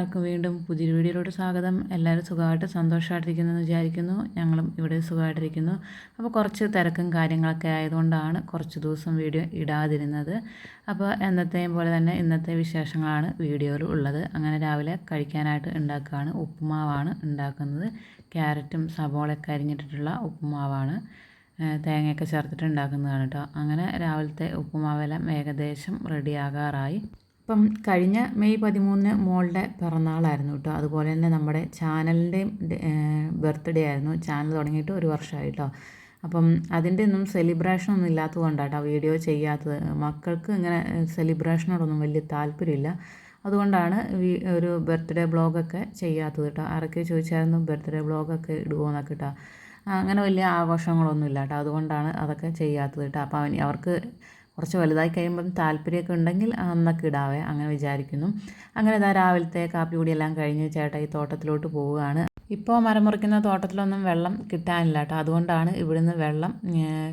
എല്ലാവർക്കും വീണ്ടും പുതിയൊരു വീഡിയോയിലോട്ട് സ്വാഗതം. എല്ലാവരും സുഖമായിട്ട് സന്തോഷമായിട്ടിരിക്കുന്നു എന്ന് വിചാരിക്കുന്നു. ഞങ്ങളും ഇവിടെ സുഖമായിട്ടിരിക്കുന്നു. അപ്പോൾ കുറച്ച് തിരക്കും കാര്യങ്ങളൊക്കെ ആയതുകൊണ്ടാണ് കുറച്ച് ദിവസം വീഡിയോ ഇടാതിരുന്നത്. അപ്പോൾ എന്നത്തെയും പോലെ തന്നെ ഇന്നത്തെ വിശേഷങ്ങളാണ് വീഡിയോയിൽ ഉള്ളത്. അങ്ങനെ രാവിലെ കഴിക്കാനായിട്ട് ഉണ്ടാക്കുകയാണ്. ഉപ്പുമാവാണ് ഉണ്ടാക്കുന്നത്. ക്യാരറ്റും സബോളയൊക്കെ അരിഞ്ഞിട്ടിട്ടുള്ള ഉപ്പുമാവാണ്. തേങ്ങയൊക്കെ ചേർത്തിട്ട് ഉണ്ടാക്കുന്നതാണ് കേട്ടോ. അങ്ങനെ രാവിലത്തെ ഉപ്പുമാവെല്ലാം ഏകദേശം റെഡിയാകാറായി. ഇപ്പം കഴിഞ്ഞ മെയ് പതിമൂന്നിന് മോളുടെ പിറന്നാളായിരുന്നു കേട്ടോ. അതുപോലെ തന്നെ നമ്മുടെ ചാനലിന്റെയും ബർത്ത്ഡേ ആയിരുന്നു. ചാനൽ തുടങ്ങിയിട്ട് ഒരു വർഷമായി കേട്ടോ. അപ്പം അതിന്റെ ഒന്നും സെലിബ്രേഷൻ ഒന്നും ഇല്ലാത്തത് കൊണ്ടാട്ടോ വീഡിയോ ചെയ്യാത്തത്. മക്കൾക്ക് ഇങ്ങനെ സെലിബ്രേഷനോടൊന്നും വലിയ താല്പര്യമില്ല. അതുകൊണ്ടാണ് ഒരു ബർത്ത്ഡേ ബ്ലോഗൊക്കെ ചെയ്യാത്തത് കേട്ടോ. ആരൊക്കെ ചോദിച്ചായിരുന്നു ബർത്ത്ഡേ ബ്ലോഗൊക്കെ ഇടുവോന്നൊക്കെ കേട്ടോ. അങ്ങനെ വലിയ ആഘോഷങ്ങളൊന്നും ഇല്ല കേട്ടോ. അതുകൊണ്ടാണ് അതൊക്കെ ചെയ്യാത്തത് കേട്ടോ. അപ്പോൾ അവർക്ക് കുറച്ച് വലുതായി കഴിയുമ്പം താല്പര്യമൊക്കെ ഉണ്ടെങ്കിൽ അന്നൊക്കെ ഇടാവേ അങ്ങനെ വിചാരിക്കുന്നു. അങ്ങനെ ഇതാ രാവിലത്തെ കാപ്പി കൂടിയെല്ലാം കഴിഞ്ഞ് ചേട്ടാ ഈ തോട്ടത്തിലോട്ട് പോവുകയാണ്. ഇപ്പോൾ മരം മുറിക്കുന്ന തോട്ടത്തിലൊന്നും വെള്ളം കിട്ടാനില്ല കേട്ടോ. അതുകൊണ്ടാണ് ഇവിടുന്ന് വെള്ളം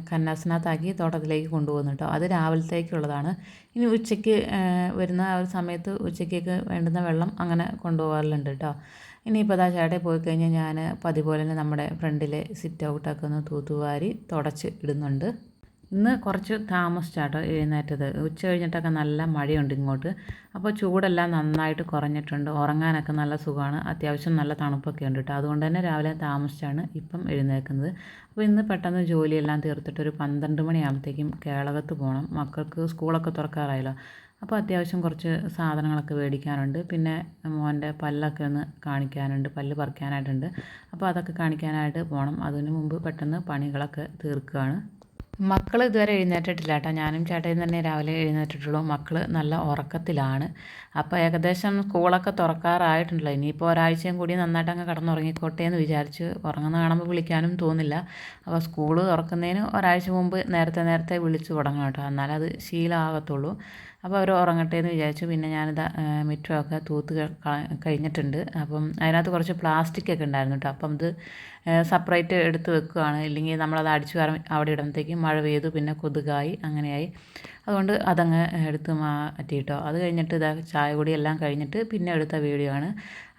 കന്നാസിനകത്താക്കി തോട്ടത്തിലേക്ക് കൊണ്ടുപോകുന്നത് കേട്ടോ. അത് രാവിലത്തേക്കുള്ളതാണ്. ഇനി ഉച്ചയ്ക്ക് വരുന്ന ആ ഒരു സമയത്ത് ഉച്ചയ്ക്കൊക്കെ വേണ്ടുന്ന വെള്ളം അങ്ങനെ കൊണ്ടുപോകാറുണ്ട് കേട്ടോ. ഇനിയിപ്പോൾ അതാ ചേട്ടയിൽ പോയി കഴിഞ്ഞാൽ ഞാൻ പതിപോലെ തന്നെ നമ്മുടെ ഫ്രണ്ടിലെ സിറ്റ് ഔട്ടൊക്കെ ഒന്ന് തൂത്തുവാരി തുടച്ച് ഇടുന്നുണ്ട്. ഇന്ന് കുറച്ച് താമസിച്ചാട്ടോ എഴുന്നേറ്റത്. ഉച്ച കഴിഞ്ഞിട്ടൊക്കെ നല്ല മഴയുണ്ട് ഇങ്ങോട്ട്. അപ്പോൾ ചൂടെല്ലാം നന്നായിട്ട് കുറഞ്ഞിട്ടുണ്ട്. ഉറങ്ങാനൊക്കെ നല്ല സുഖമാണ്. അത്യാവശ്യം നല്ല തണുപ്പൊക്കെ ഉണ്ട് കേട്ടോ. അതുകൊണ്ട് തന്നെ രാവിലെ താമസിച്ചാണ് ഇപ്പം എഴുന്നേൽക്കുന്നത്. അപ്പോൾ ഇന്ന് പെട്ടെന്ന് ജോലിയെല്ലാം തീർത്തിട്ട് ഒരു പന്ത്രണ്ട് മണിയാകുമ്പോഴത്തേക്കും കേളകത്ത് പോകണം. മക്കൾക്ക് സ്കൂളൊക്കെ തുറക്കാറായല്ലോ. അപ്പോൾ അത്യാവശ്യം കുറച്ച് സാധനങ്ങളൊക്കെ മേടിക്കാനുണ്ട്. പിന്നെ മോന്റെ പല്ലൊക്കെ ഒന്ന് കാണിക്കാനുണ്ട്. പല്ല് പറിക്കാനായിട്ടുണ്ട്. അപ്പോൾ അതൊക്കെ കാണിക്കാനായിട്ട് പോകണം. അതിന് മുമ്പ് പെട്ടെന്ന് പണികളൊക്കെ തീർക്കുകയാണ്. മക്കൾ ഇതുവരെ എഴുന്നേറ്റിട്ടില്ല കേട്ടോ ഞാനും ചേട്ടയും തന്നെ രാവിലെ എഴുന്നേറ്റിട്ടുള്ളൂ. മക്കൾ നല്ല ഉറക്കത്തിലാണ്. അപ്പോൾ ഏകദേശം സ്കൂളൊക്കെ തുറക്കാറായിട്ടുണ്ടല്ലോ. ഇനിയിപ്പോൾ ഒരാഴ്ചയും കൂടി നന്നായിട്ട് അങ്ങ് കിടന്നുറങ്ങിക്കോട്ടെ എന്ന് വിചാരിച്ച് ഉറങ്ങുന്ന കാണുമ്പോൾ വിളിക്കാനും തോന്നില്ല. അപ്പോൾ സ്കൂൾ തുറക്കുന്നതിന് ഒരാഴ്ച മുമ്പ് നേരത്തെ നേരത്തെ വിളിച്ചു തുടങ്ങണം കേട്ടോ. എന്നാലത് ശീലമാകത്തുള്ളൂ അപ്പോൾ അവർ ഉറങ്ങട്ടെ എന്ന് വിചാരിച്ചു. പിന്നെ ഞാനിത് മിറ്റമൊക്കെ തൂത്ത് കഴിഞ്ഞിട്ടുണ്ട്. അപ്പം അതിനകത്ത് കുറച്ച് പ്ലാസ്റ്റിക് ഒക്കെ ഉണ്ടായിരുന്നു കേട്ടോ അപ്പം ഇത് സെപ്പറേറ്റ് എടുത്ത് വെക്കുകയാണ് ഇല്ലെങ്കിൽ നമ്മളത് അടിച്ചു അവിടെ ഇടുമ്പോഴത്തേക്കും മഴ പെയ്തു പിന്നെ കൊതുകായി അങ്ങനെയായി. അതുകൊണ്ട് അതങ്ങ് എടുത്ത് മാറ്റിയിട്ടോ. അത് കഴിഞ്ഞിട്ട് ഇതാ ചായ കൂടി എല്ലാം കഴിഞ്ഞിട്ട് പിന്നെ എടുത്ത വീഡിയോ ആണ്.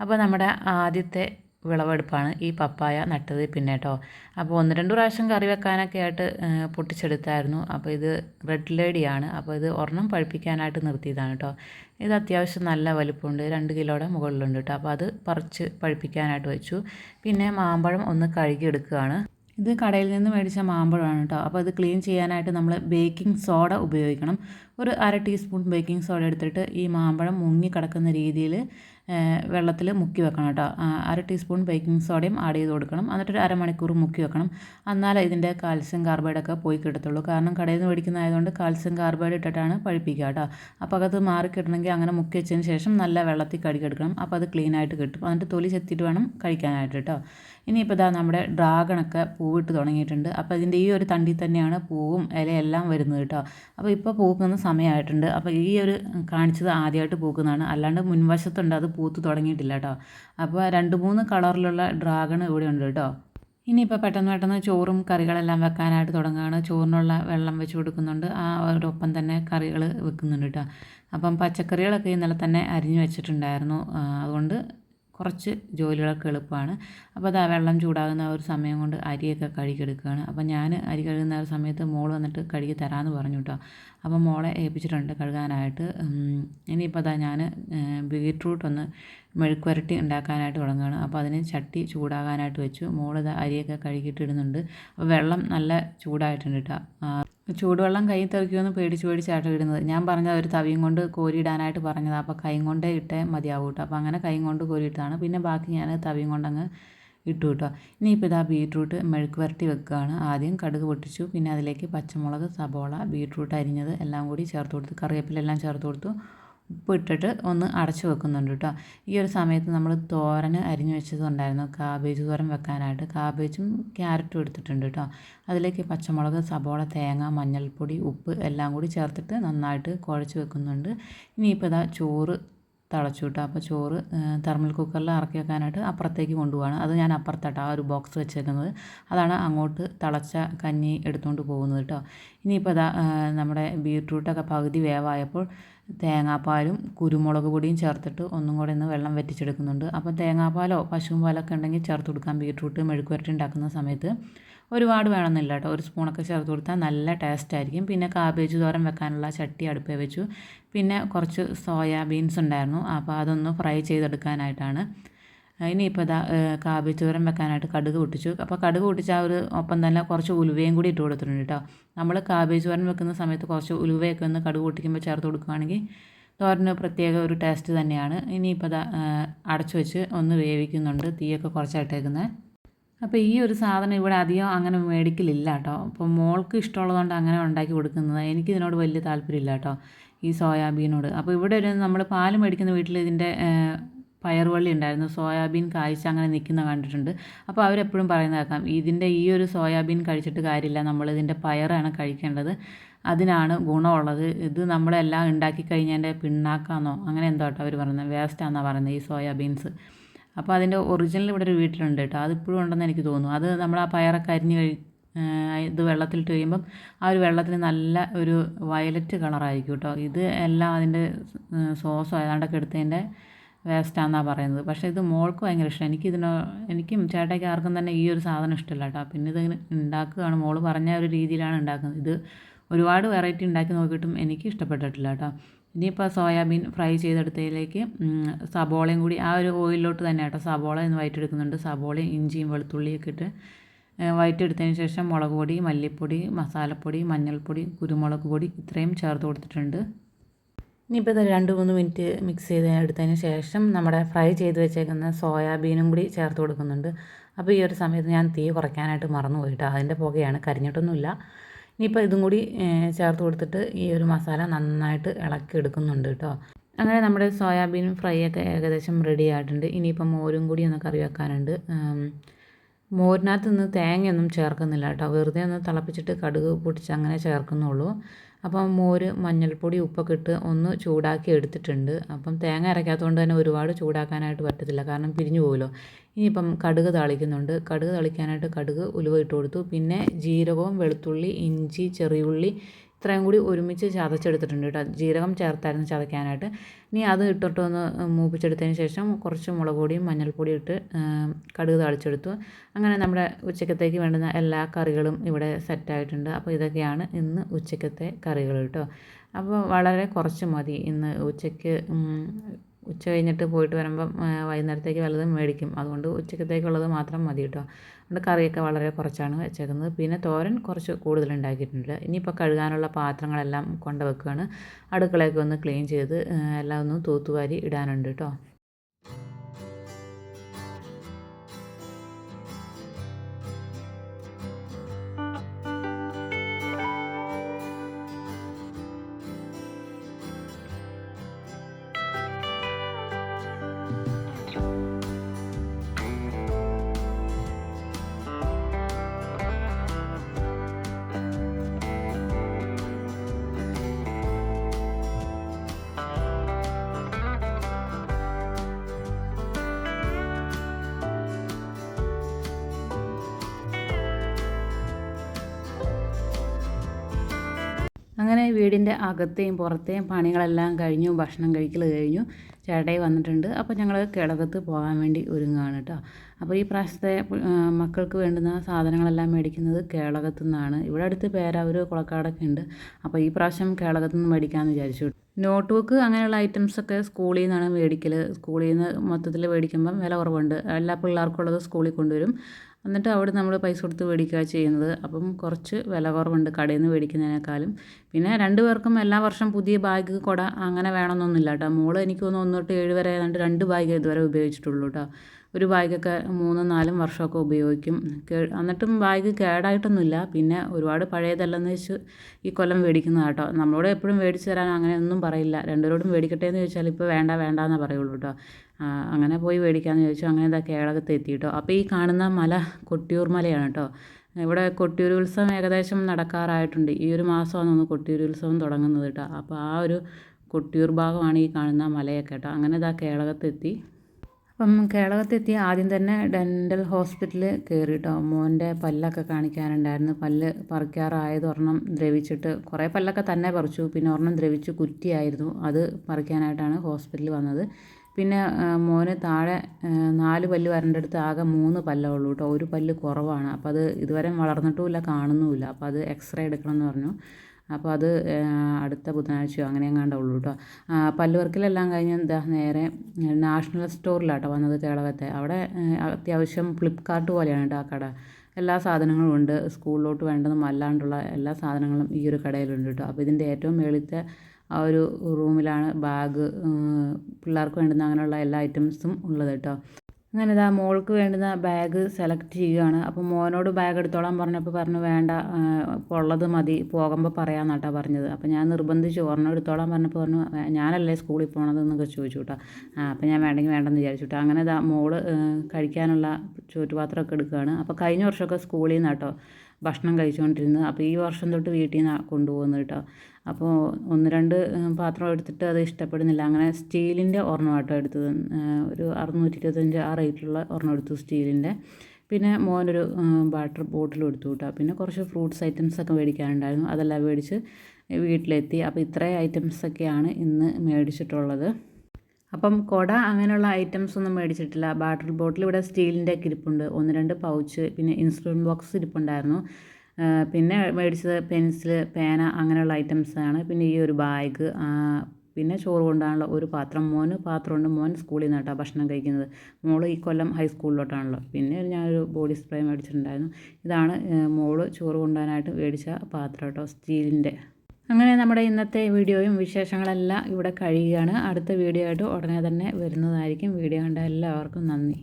അപ്പോൾ നമ്മുടെ ആദ്യത്തെ വിളവെടുപ്പാണ്. ഈ പപ്പായ നട്ടത് പിന്നെ കേട്ടോ അപ്പോൾ ഒന്ന് രണ്ട് പ്രാവശ്യം കറി വെക്കാനൊക്കെ ആയിട്ട് പൊട്ടിച്ചെടുത്തായിരുന്നു. അപ്പോൾ ഇത് റെഡ് ലേഡിയാണ് അപ്പോൾ ഇത് ഒരെണ്ണം പഴുപ്പിക്കാനായിട്ട് നിർത്തിയതാണ് കേട്ടോ ഇത് അത്യാവശ്യം നല്ല വലിപ്പമുണ്ട് രണ്ട് കിലോയുടെ മുകളിലുണ്ട് കേട്ടോ അപ്പോൾ അത് പറിച്ച് പഴുപ്പിക്കാനായിട്ട് വെച്ചു. പിന്നെ മാമ്പഴം ഒന്ന് കഴുകിയെടുക്കുകയാണ്. ഇത് കടയിൽ നിന്ന് മേടിച്ച മാമ്പഴമാണ് കേട്ടോ അപ്പോൾ അത് ക്ലീൻ ചെയ്യാനായിട്ട് നമ്മൾ ബേക്കിംഗ് സോഡ ഉപയോഗിക്കണം. ഒരു അര ടീസ്പൂൺ ബേക്കിംഗ് സോഡ എടുത്തിട്ട് ഈ മാമ്പഴം മുങ്ങി കിടക്കുന്ന രീതിയിൽ വെള്ളത്തിൽ മുക്കി വെക്കണം കേട്ടോ. അര ടീസ്പൂൺ ബേക്കിംഗ് സോഡയും ആഡ് ചെയ്ത് കൊടുക്കണം. എന്നിട്ടൊരു അരമണിക്കൂർ മുക്കി വെക്കണം. എന്നാലേ ഇതിന്റെ കാൽസ്യം കാർബൈഡൊക്കെ പോയി കിട്ടത്തുള്ളൂ. കാരണം കടയിൽ നിന്ന് മേടിക്കുന്നതായതുകൊണ്ട് കാൽസ്യം കാർബൈഡ് ഇട്ടിട്ടാണ് പഴിപ്പിക്കുക കേട്ടോ. അപ്പോൾ അത് മാറി കിട്ടണമെങ്കിൽ അങ്ങനെ മുക്കി വെച്ചതിന് ശേഷം നല്ല വെള്ളത്തിൽ കഴുകിയെടുക്കണം അപ്പോൾ അത് ക്ലീൻ ആയിട്ട് കിട്ടും. എന്നിട്ട് തൊലി ചെത്തിയിട്ട് വേണം കഴിക്കാനായിട്ട് കേട്ടോ. ഇനിയിപ്പോൾ ഇതാ നമ്മുടെ ഡ്രാഗണൊക്കെ പൂവിട്ട് തുടങ്ങിയിട്ടുണ്ട്. അപ്പോൾ ഇതിന്റെ ഈ ഒരു തണ്ടിൽ തന്നെയാണ് പൂവും ഇലയെല്ലാം വരുന്നത് കേട്ടോ. അപ്പോൾ ഇപ്പോൾ പൂക്കുന്ന സമയമായിട്ടുണ്ട്. അപ്പോൾ ഈ ഒരു കാണിച്ചത് ആദ്യമായിട്ട് പൂക്കുന്നതാണ്. അല്ലാണ്ട് മുൻവശത്തുണ്ട് അത് പൂത്ത് തുടങ്ങിയിട്ടില്ല കേട്ടോ. അപ്പോൾ രണ്ട് മൂന്ന് കളറിലുള്ള ഡ്രാഗൺ ഇവിടെ ഉണ്ട് കേട്ടോ. ഇനിയിപ്പോൾ പെട്ടെന്ന് പെട്ടെന്ന് ചോറും കറികളെല്ലാം വെക്കാനായിട്ട് തുടങ്ങുകയാണ്. ചോറിനുള്ള വെള്ളം വെച്ച് കൊടുക്കുന്നുണ്ട്. ആ ഒരൊപ്പം തന്നെ കറികൾ വെക്കുന്നുണ്ട് കേട്ടോ. അപ്പം പച്ചക്കറികളൊക്കെ ഇന്നലെ തന്നെ അരിഞ്ഞു വെച്ചിട്ടുണ്ടായിരുന്നു. അതുകൊണ്ട് കുറച്ച് ജോലികളൊക്കെ എളുപ്പമാണ്. അപ്പോൾ അത് ആ വെള്ളം ചൂടാകുന്ന ഒരു സമയം കൊണ്ട് അരിയൊക്കെ കഴുകിയെടുക്കുകയാണ്. അപ്പോൾ ഞാൻ അരി കഴുകുന്ന ഒരു സമയത്ത് മോൾ വന്നിട്ട് കഴുകി തരാമെന്ന് പറഞ്ഞു കേട്ടോ അപ്പോൾ മോളെ ഏൽപ്പിച്ചിട്ടുണ്ട് കഴുകാനായിട്ട്. ഇനിയിപ്പോൾ അതാ ഞാൻ ബീട്രൂട്ട് ഒന്ന് മെഴുക്കുവരട്ടി ഉണ്ടാക്കാനായിട്ട് തുടങ്ങുകയാണ്. അപ്പോൾ അതിന് ചട്ടി ചൂടാകാനായിട്ട് വെച്ചു. മോളിത് അരിയൊക്കെ കഴുകിയിട്ടിടുന്നുണ്ട് അപ്പോൾ വെള്ളം നല്ല ചൂടായിട്ടുണ്ട് കേട്ടോ ചൂടുവെള്ളം കൈ തെറിക്കുമെന്ന് പേടിച്ച് പേടിച്ചാട്ടോ ഇടുന്നത്. ഞാൻ പറഞ്ഞത് ഒരു തവിയും കൊണ്ട് കോരിയിടാനായിട്ട് പറഞ്ഞതാണ് അപ്പോൾ കൈ കൊണ്ടേ ഇട്ടേ മതിയാവും കേട്ടോ അപ്പോൾ അങ്ങനെ കൈ കൊണ്ട് കോരിയിട്ടതാണ്. പിന്നെ ബാക്കി ഞാൻ തവിയും കൊണ്ടങ്ങ് ഇട്ടു കേട്ടോ ഇനിയിപ്പോൾ ഇതാ ബീട്രൂട്ട് മെഴുക്ക് വരട്ടി വെക്കുകയാണ് ആദ്യം കടുക് പൊട്ടിച്ചു. പിന്നെ അതിലേക്ക് പച്ചമുളക് സബോള ബീട്രൂട്ട് അരിഞ്ഞത് എല്ലാം കൂടി ചേർത്ത് കൊടുത്തു. കറിവേപ്പിലെല്ലാം ചേർത്ത് കൊടുത്തു. ഉപ്പ് ഇട്ടിട്ട് ഒന്ന് അടച്ചു വെക്കുന്നുണ്ട് കേട്ടോ ഈ ഒരു സമയത്ത് നമ്മൾ തോരന് അരിഞ്ഞു വെച്ചതുണ്ടായിരുന്നു. കാബേജ് തോരൻ വെക്കാനായിട്ട്. കാബേജും ക്യാരറ്റും എടുത്തിട്ടുണ്ട് കേട്ടോ അതിലേക്ക് പച്ചമുളക് സബോള തേങ്ങ മഞ്ഞൾപ്പൊടി ഉപ്പ് എല്ലാം കൂടി ചേർത്തിട്ട് നന്നായിട്ട് കുഴച്ച് വെക്കുന്നുണ്ട്. ഇനിയിപ്പോൾ ഇതാ ചോറ് തിളച്ചു കേട്ടോ അപ്പോൾ ചോറ് തെർമൽ കുക്കറിൽ ഇറക്കി വെക്കാനായിട്ട് അപ്പുറത്തേക്ക് കൊണ്ടുപോവാണ്. അത് ഞാൻ അപ്പുറത്തട്ടാ ആ ഒരു ബോക്സ് വെച്ചേക്കുന്നത്. അതാണ് അങ്ങോട്ട് തിളച്ച കഞ്ഞി എടുത്തുകൊണ്ട് പോകുന്നത് കേട്ടോ ഇനിയിപ്പോൾ അതാ നമ്മുടെ ബീട്രൂട്ടൊക്കെ പകുതി വേവായപ്പോൾ തേങ്ങാപ്പാലും കുരുമുളക് പൊടിയും ചേർത്തിട്ട് ഒന്നും കൂടെ ഒന്ന് വെള്ളം വറ്റിച്ചെടുക്കുന്നുണ്ട്. അപ്പോൾ തേങ്ങാപ്പാലോ പശുവും പാലൊക്കെ ഉണ്ടെങ്കിൽ ചേർത്ത് കൊടുക്കാം. ബീട്രൂട്ട് മെഴുക്ക് വരട്ടി ഉണ്ടാക്കുന്ന സമയത്ത് ഒരുപാട് വേണമെന്നില്ല കേട്ടോ. ഒരു സ്പൂണൊക്കെ ചേർത്ത് കൊടുത്താൽ നല്ല ടേസ്റ്റ് ആയിരിക്കും. പിന്നെ കാബേജ് തോരൻ വെക്കാനുള്ള ചട്ടി അടുപ്പേ വെച്ചു. പിന്നെ കുറച്ച് സോയാബീൻസ് ഉണ്ടായിരുന്നു. അപ്പോൾ അതൊന്ന് ഫ്രൈ ചെയ്തെടുക്കാനായിട്ടാണ്. ഇനിയിപ്പോൾ ഇതാ കാബേജ് തോരൻ വെക്കാനായിട്ട് കടുക് പൊട്ടിച്ചു. അപ്പോൾ കടുക് പൊട്ടിച്ച ആ ഒരു ഒപ്പം തന്നെ കുറച്ച് ഉലുവയും കൂടി ഇട്ട് കൊടുത്തിട്ടുണ്ട് കേട്ടോ നമ്മൾ കാബേജ് തോരൻ വെക്കുന്ന സമയത്ത് കുറച്ച് ഉലുവയൊക്കെ ഒന്ന് കടുക് പൊട്ടിക്കുമ്പോൾ ചേർത്ത് കൊടുക്കുകയാണെങ്കിൽ തോരന് പ്രത്യേക ഒരു ടേസ്റ്റ് തന്നെയാണ്. ഇനിയിപ്പോൾ ഇതാ അടച്ചു വെച്ച് ഒന്ന് വേവിക്കുന്നുണ്ട്. തീയൊക്കെ കുറച്ചായിട്ടേക്കുന്നത് അപ്പോൾ ഈ ഒരു സാധനം ഇവിടെ അധികം അങ്ങനെ മേടിക്കലില്ല കേട്ടോ അപ്പോൾ മോൾക്ക് ഇഷ്ടമുള്ളതുകൊണ്ട് അങ്ങനെ ഉണ്ടാക്കി കൊടുക്കുന്നത്. എനിക്ക് ഇതിനോട് വലിയ താല്പര്യമില്ല കേട്ടോ ഈ സോയാബീനോട്. അപ്പോൾ ഇവിടെ ഒരു നമ്മൾ പാൽ മേടിക്കുന്ന വീട്ടിൽ ഇതിന്റെ പയറുവള്ളി ഉണ്ടായിരുന്നു. സോയാബീൻ കായ്ച്ച അങ്ങനെ നിൽക്കുന്ന കണ്ടിട്ടുണ്ട്. അപ്പോൾ അവരെപ്പോഴും പറയുന്ന കേൾക്കാം ഇതിന്റെ ഈ ഒരു സോയാബീൻ കഴിച്ചിട്ട് കാര്യമില്ല. നമ്മൾ ഇതിന്റെ പയറാണ് കഴിക്കേണ്ടത്. അതിനാണ് ഗുണമുള്ളത്. ഇത് നമ്മളെല്ലാം ഉണ്ടാക്കി കഴിഞ്ഞതിന്റെ പിണ്ണാക്കാന്നോ? അങ്ങനെ എന്തോ കേട്ടോ അവർ പറയുന്നത്. വേസ്റ്റാന്നാണ് പറയുന്നത് ഈ സോയാബീൻസ്. അപ്പോൾ അതിന്റെ ഒറിജിനൽ ഇവിടെ ഒരു വീട്ടിലുണ്ട് കേട്ടോ. അതിപ്പോഴും ഉണ്ടെന്ന് എനിക്ക് തോന്നുന്നു. അത് നമ്മൾ ആ പയറൊക്കെ അരിഞ്ഞ് കഴി ഇത് വെള്ളത്തിലിട്ട് കഴിയുമ്പം ആ ഒരു വെള്ളത്തിന് നല്ല ഒരു വയലറ്റ് കളറായിരിക്കും കേട്ടോ. ഇത് എല്ലാം അതിന്റെ സോസോ ഏതാണ്ടൊക്കെ എടുത്തതിന്റെ വേസ്റ്റാണെന്നാണ് പറയുന്നത്. പക്ഷേ ഇത് മോൾക്ക് ഭയങ്കര ഇഷ്ടം. എനിക്കിതിനോ എനിക്കും ചേട്ടയ്ക്ക് ആർക്കും തന്നെ ഈ ഒരു സാധനം ഇഷ്ടമില്ല കേട്ടോ. പിന്നെ ഇത് ഉണ്ടാക്കുകയാണ്. മോൾ പറഞ്ഞ ഒരു രീതിയിലാണ് ഉണ്ടാക്കുന്നത്. ഇത് ഒരുപാട് വെറൈറ്റി ഉണ്ടാക്കി നോക്കിയിട്ടും എനിക്ക് ഇഷ്ടപ്പെട്ടിട്ടില്ല കേട്ടോ. ഇനിയിപ്പോൾ സോയാബീൻ ഫ്രൈ ചെയ്തെടുത്തതിലേക്ക് സബോളയും കൂടി ആ ഒരു ഓയിലിലോട്ട് തന്നെ കേട്ടോ. സബോള എന്ന് വയറ്റെടുക്കുന്നുണ്ട് സബോളയും ഇഞ്ചിയും വെളുത്തുള്ളിയൊക്കെ ഇട്ട് വയറ്റെടുത്തതിന് ശേഷം മുളക് പൊടി മല്ലിപ്പൊടി മസാലപ്പൊടി മഞ്ഞൾപ്പൊടി കുരുമുളക് പൊടി ഇത്രയും ചേർത്ത് കൊടുത്തിട്ടുണ്ട്. ഇനിയിപ്പോൾ ഇത് രണ്ട് മൂന്ന് മിനിറ്റ് മിക്സ് ചെയ്ത് എടുത്തതിന് ശേഷം നമ്മുടെ ഫ്രൈ ചെയ്ത് വെച്ചേക്കുന്ന സോയാബീനും കൂടി ചേർത്ത് കൊടുക്കുന്നുണ്ട്. അപ്പോൾ ഈ ഒരു സമയത്ത് ഞാൻ തീ കുറയ്ക്കാനായിട്ട് മറന്നു പോയിട്ട്. അതിന്റെ പുകയാണ് കരിഞ്ഞിട്ടൊന്നുമില്ല. ഇനിയിപ്പോൾ ഇതും കൂടി ചേർത്ത് കൊടുത്തിട്ട് ഈ ഒരു മസാല നന്നായിട്ട് ഇളക്കി എടുക്കുന്നുണ്ട് കേട്ടോ. അങ്ങനെ നമ്മുടെ സോയാബീനും ഫ്രൈ ഒക്കെ ഏകദേശം റെഡി ആയിട്ടുണ്ട്. ഇനിയിപ്പം മോരും കൂടി ഒന്ന് കറി വെക്കാനുണ്ട്. മോരിനകത്ത് നിന്ന് തേങ്ങയൊന്നും ചേർക്കുന്നില്ല കേട്ടോ. വെറുതെ ഒന്ന് തിളപ്പിച്ചിട്ട് കടുക് പൊട്ടിച്ച് അങ്ങനെ ചേർക്കുന്നുള്ളൂ. അപ്പം മോര് മഞ്ഞൾപ്പൊടി ഉപ്പൊക്കെ ഇട്ട് ഒന്ന് ചൂടാക്കി എടുത്തിട്ടുണ്ട്. അപ്പം തേങ്ങ അരയ്ക്കാത്തതുകൊണ്ട് തന്നെ ഒരുപാട് ചൂടാക്കാനായിട്ട് പറ്റത്തില്ല. കാരണം പിരിഞ്ഞു പോകുമല്ലോ ഇനിയിപ്പം കടുക് താളിക്കുന്നുണ്ട്. കടുക് താളിക്കാനായിട്ട് കടുക് ഉലുവ ഇട്ട് കൊടുത്തു. പിന്നെ ജീരകവും വെളുത്തുള്ളി ഇഞ്ചി ചെറിയുള്ളി ഇത്രയും കൂടി ഒരുമിച്ച് ചതച്ചെടുത്തിട്ടുണ്ട് കേട്ടോ. ജീരകം ചേർത്തായിരുന്നു ചതയ്ക്കാനായിട്ട്. ഇനി അത് ഇട്ടിട്ട് ഒന്ന് മൂപ്പിച്ചെടുത്തതിന് ശേഷം കുറച്ച് മുളക് പൊടിയും മഞ്ഞൾപ്പൊടിയും ഇട്ട് കടുക് താളിച്ചെടുത്തു. അങ്ങനെ നമ്മുടെ ഉച്ചക്കത്തേക്ക് വേണ്ടുന്ന എല്ലാ കറികളും ഇവിടെ സെറ്റായിട്ടുണ്ട്. അപ്പോൾ ഇതൊക്കെയാണ് ഇന്ന് ഉച്ചക്കത്തെ കറികൾ കേട്ടോ. അപ്പോൾ വളരെ കുറച്ച് മതി ഇന്ന് ഉച്ചയ്ക്ക് ഉച്ച കഴിഞ്ഞിട്ട് പോയിട്ട് വരുമ്പം വൈകുന്നേരത്തേക്ക് വല്ലതും മേടിക്കും. അതുകൊണ്ട് ഉച്ചക്കത്തേക്കുള്ളത് മാത്രം മതി കേട്ടോ. അതുകൊണ്ട് കറിയൊക്കെ വളരെ കുറച്ചാണ് വെച്ചേക്കുന്നത്. പിന്നെ തോരൻ കുറച്ച് കൂടുതൽ ഉണ്ടാക്കിയിട്ടുണ്ട് ഇനിയിപ്പോൾ കഴുകാനുള്ള പാത്രങ്ങളെല്ലാം കൊണ്ടുവെക്കുകയാണ്. അടുക്കളയൊക്കെ ഒന്ന് ക്ലീൻ ചെയ്ത് എല്ലാം ഒന്ന് തൂത്തുവാരി ഇടാനുണ്ട് കേട്ടോ. അങ്ങനെ വീടിന്റെ അകത്തെയും പുറത്തെയും പണികളെല്ലാം കഴിഞ്ഞു ഭക്ഷണം കഴിക്കൽ കഴിഞ്ഞു. ചേട്ടായി വന്നിട്ടുണ്ട്. അപ്പോൾ ഞങ്ങൾ കിടകത്ത് പോകാൻ വേണ്ടി ഒരുങ്ങുകയാണ് കേട്ടോ. അപ്പോൾ ഈ പ്രാവശ്യത്തെ മക്കൾക്ക് വേണ്ടുന്ന സാധനങ്ങളെല്ലാം മേടിക്കുന്നത് കേളകത്തു നിന്നാണ്. ഇവിടെ അടുത്ത് പേരാവൂർ കുളക്കാടൊക്കെ ഉണ്ട്. അപ്പോൾ ഈ പ്രാവശ്യം കേളകത്തു നിന്ന് മേടിക്കാമെന്ന് വിചാരിച്ചു. നോട്ട് ബുക്ക് അങ്ങനെയുള്ള ഐറ്റംസൊക്കെ സ്കൂളിൽ നിന്നാണ് മേടിക്കൽ. സ്കൂളിൽ നിന്ന് മൊത്തത്തിൽ മേടിക്കുമ്പം വില കുറവുണ്ട്. എല്ലാ പിള്ളേർക്കുള്ളത് സ്കൂളിൽ കൊണ്ടുവരും. എന്നിട്ട് അവിടെ നമ്മൾ പൈസ കൊടുത്ത് മേടിക്കുക ചെയ്യുന്നത്. അപ്പം കുറച്ച് വില കുറവുണ്ട് കടയിൽ നിന്ന് മേടിക്കുന്നതിനേക്കാളും. പിന്നെ രണ്ട് പേർക്കും എല്ലാ വർഷം പുതിയ ബാഗ് കുട അങ്ങനെ വേണമെന്നൊന്നുമില്ല കേട്ടോ. മോൾ എനിക്ക് തോന്നുന്നു ഒന്ന് തൊട്ട് ഏഴ് വരെ ഏതാണ്ട് രണ്ട് ബാഗ് ഇതുവരെ ഉപയോഗിച്ചിട്ടുള്ളൂ കേട്ടോ. ഒരു ബാഗൊക്കെ മൂന്നും നാലും വർഷമൊക്കെ ഉപയോഗിക്കും. എന്നിട്ടും ബാഗ് കേടായിട്ടൊന്നുമില്ല. പിന്നെ ഒരുപാട് പഴയതല്ലെന്ന് വെച്ച് ഈ കൊല്ലം മേടിക്കുന്നതാണ് കേട്ടോ. നമ്മളോട് എപ്പോഴും മേടിച്ച് തരാൻ അങ്ങനെ ഒന്നും പറയില്ല. രണ്ടുപേരോടും മേടിക്കട്ടെ എന്ന് ചോദിച്ചാൽ ഇപ്പോൾ വേണ്ട വേണ്ട എന്നേ പറയുള്ളൂ കേട്ടോ. അങ്ങനെ പോയി മേടിക്കാമെന്ന് ചോദിച്ചു. അങ്ങനെ എന്താ കേളകത്ത് എത്തി കേട്ടോ. അപ്പോൾ ഈ കാണുന്ന മല കൊട്ടിയൂർ മലയാണ് കേട്ടോ. ഇവിടെ കൊട്ടിയൂർ ഉത്സവം ഏകദേശം നടക്കാറായിട്ടുണ്ട്. ഈ ഒരു മാസമാണ് ഒന്ന് കൊട്ടിയൂർ ഉത്സവം തുടങ്ങുന്നത് കേട്ടോ. അപ്പോൾ ആ ഒരു കൊട്ടിയൂർ ഭാഗമാണ് ഈ കാണുന്ന മലയൊക്കെ കേട്ടോ. അങ്ങനെ ഇതാ കേളകത്തെത്തി അപ്പം കേരളത്തിലെത്തി ആദ്യം തന്നെ ഡെന്റൽ ഹോസ്പിറ്റലിൽ കയറി കേട്ടോ മോന്റെ പല്ലൊക്കെ കാണിക്കാനുണ്ടായിരുന്നു. പല്ല് പറിക്കാറായത് ഒരെണ്ണം ദ്രവിച്ചിട്ട് കുറേ പല്ലൊക്കെ തന്നെ പറിച്ചു. പിന്നെ ഒരെണ്ണം ദ്രവിച്ച് കുറ്റിയായിരുന്നു. അത് പറിക്കാനായിട്ടാണ് ഹോസ്പിറ്റലിൽ വന്നത്. പിന്നെ മോന് താഴെ നാല് പല്ല് വരേണ്ടടുത്ത് ആകെ മൂന്ന് പല്ലേ ഉള്ളൂ കേട്ടോ ഒരു പല്ല് കുറവാണ്. അപ്പോൾ അത് ഇതുവരെ വളർന്നിട്ടുമില്ല കാണുന്നുമില്ല. അപ്പോൾ അത് എക്സ്റേ എടുക്കണം എന്ന് പറഞ്ഞു. അപ്പോൾ അത് അടുത്ത ബുധനാഴ്ചയോ അങ്ങനെ എങ്ങാണ്ടുള്ളൂ കേട്ടോ. പല്ലുവർക്കിലെല്ലാം കഴിഞ്ഞ് എന്താ നേരെ നാഷണൽ സ്റ്റോറിലാട്ടോ വന്നത് കേളകത്തെ. അവിടെ അത്യാവശ്യം ഫ്ലിപ്കാർട്ട് പോലെയാണ് കേട്ടോ ആ കട. എല്ലാ സാധനങ്ങളും ഉണ്ട്. സ്കൂളിലോട്ട് വേണ്ടതും അല്ലാണ്ടുള്ള എല്ലാ സാധനങ്ങളും ഈ ഒരു കടയിലുണ്ട് കേട്ടോ. അപ്പോൾ ഇതിന്റെ ഏറ്റവും മേളിത്തെ ആ ഒരു റൂമിലാണ് ബാഗ് പിള്ളേർക്ക് വേണ്ടുന്ന അങ്ങനെയുള്ള എല്ലാ ഐറ്റംസും ഉള്ളത് കേട്ടോ. അങ്ങനെ ഇതാ മോൾക്ക് വേണ്ടുന്ന ബാഗ് സെലക്ട് ചെയ്യുകയാണ്. അപ്പോൾ മോനോട് ബാഗ് എടുത്തോളാൻ പറഞ്ഞപ്പോൾ പറഞ്ഞു വേണ്ട ഇപ്പോൾ ഉള്ളത് മതി പോകുമ്പോൾ പറയാമെന്നാട്ടാ പറഞ്ഞത്. അപ്പോൾ ഞാൻ നിർബന്ധിച്ച്. ഒരെണ്ണം എടുത്തോളാൻ പറഞ്ഞപ്പോൾ പറഞ്ഞു ഞാനല്ലേ സ്കൂളിൽ പോകണത് എന്നൊക്കെ ചോദിച്ചു കേട്ടോ ആ അപ്പോൾ ഞാൻ വേണ്ടെങ്കിൽ വേണ്ടെന്ന് വിചാരിച്ചു അങ്ങനെ ഇതാ മോൾ കഴിക്കാനുള്ള ചോറ്റുപാത്രമൊക്കെ എടുക്കുകയാണ്. അപ്പോൾ കഴിഞ്ഞ വർഷമൊക്കെ സ്കൂളിൽ നിന്നാട്ടോ ഭക്ഷണം കഴിച്ചുകൊണ്ടിരുന്നത്. അപ്പോൾ ഈ വർഷം തൊട്ട് വീട്ടിൽ നിന്ന് കൊണ്ടുപോകുന്നത് കേട്ടോ. അപ്പോൾ ഒന്ന് രണ്ട് പാത്രം എടുത്തിട്ട് അത് ഇഷ്ടപ്പെടുന്നില്ല. അങ്ങനെ സ്റ്റീലിന്റെ ഒരെണ്ണമാട്ടോ എടുത്തത്. ഒരു അറുന്നൂറ്റി ഇരുപത്തഞ്ച് ആ റേറ്റിലുള്ള ഒരെണ്ണം എടുത്തു സ്റ്റീലിന്റെ. പിന്നെ മോനൊരു വാട്ടർ ബോട്ടിൽ എടുത്തു കേട്ടോ. പിന്നെ കുറച്ച് ഫ്രൂട്ട്സ് ഐറ്റംസ് ഒക്കെ മേടിക്കാനുണ്ടായിരുന്നു. അതെല്ലാം മേടിച്ച് വീട്ടിലെത്തി. അപ്പോൾ ഇത്രയും ഐറ്റംസൊക്കെയാണ് ഇന്ന് മേടിച്ചിട്ടുള്ളത്. അപ്പം കുട അങ്ങനെയുള്ള ഐറ്റംസ് ഒന്നും മേടിച്ചിട്ടില്ല. ബാട്ടർ ബോട്ടിൽ ഇവിടെ സ്റ്റീലിന്റെ ഒക്കെ ഇരിപ്പുണ്ട്. ഒന്ന് രണ്ട് പൗച്ച് പിന്നെ ഇൻസ്ട്രുമെന്റ് ബോക്സ് ഇരിപ്പുണ്ടായിരുന്നു. പിന്നെ മേടിച്ചത് പെൻസിൽ പേന അങ്ങനെയുള്ള ഐറ്റംസാണ് പിന്നെ ഈ ഒരു ബാഗ് പിന്നെ ചോറ് കൊണ്ടാണല്ലോ ഒരു പാത്രം. മോന് പാത്രമുണ്ട് മോൻ സ്കൂളിൽ നിന്ന് കേട്ടോ ഭക്ഷണം കഴിക്കുന്നത്. മോൾ ഈ കൊല്ലം ഹൈസ്കൂളിലോട്ടാണല്ലോ പിന്നെ ഞാനൊരു ബോഡി സ്പ്രേ മേടിച്ചിട്ടുണ്ടായിരുന്നു. ഇതാണ് മോൾ ചോറ് കൊണ്ടുപോകാനായിട്ട് മേടിച്ച പാത്രം കേട്ടോ സ്റ്റീലിന്റെ അങ്ങനെ നമ്മുടെ ഇന്നത്തെ വീഡിയോയും വിശേഷങ്ങളെല്ലാം ഇവിടെ കഴിയുകയാണ്. അടുത്ത വീഡിയോ ആയിട്ട് ഉടനെ തന്നെ വരുന്നതായിരിക്കും. വീഡിയോ കണ്ട എല്ലാവർക്കും നന്ദി.